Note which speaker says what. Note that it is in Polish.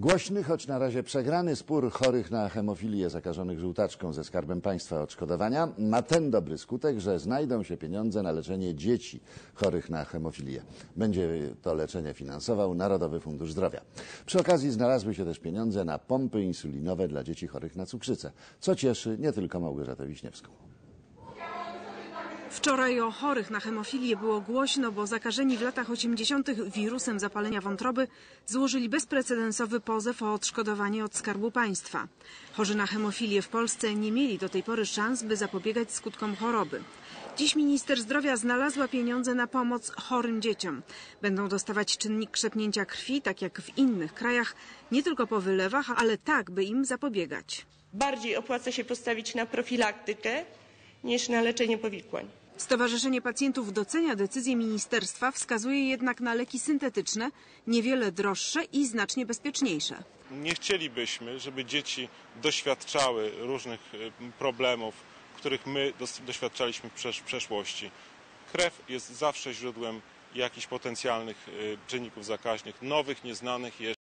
Speaker 1: Głośny, choć na razie przegrany spór chorych na hemofilię zakażonych żółtaczką ze Skarbem Państwa odszkodowania ma ten dobry skutek, że znajdą się pieniądze na leczenie dzieci chorych na hemofilię. Będzie to leczenie finansował Narodowy Fundusz Zdrowia. Przy okazji znalazły się też pieniądze na pompy insulinowe dla dzieci chorych na cukrzycę, co cieszy nie tylko Małgorzatę Wiśniewską.
Speaker 2: Wczoraj o chorych na hemofilię było głośno, bo zakażeni w latach 80. wirusem zapalenia wątroby złożyli bezprecedensowy pozew o odszkodowanie od Skarbu Państwa. Chorzy na hemofilię w Polsce nie mieli do tej pory szans, by zapobiegać skutkom choroby. Dziś minister zdrowia znalazła pieniądze na pomoc chorym dzieciom. Będą dostawać czynnik krzepnięcia krwi, tak jak w innych krajach, nie tylko po wylewach, ale tak, by im zapobiegać.
Speaker 3: bardziej opłaca się postawić na profilaktykę niż na leczenie powikłań.
Speaker 2: Stowarzyszenie Pacjentów docenia decyzję ministerstwa, wskazuje jednak na leki syntetyczne, niewiele droższe i znacznie bezpieczniejsze.
Speaker 4: Nie chcielibyśmy, żeby dzieci doświadczały różnych y, problemów, których my doświadczaliśmy w przesz- przeszłości. Krew jest zawsze źródłem jakichś potencjalnych y, czynników zakaźnych, nowych, nieznanych jeszcze.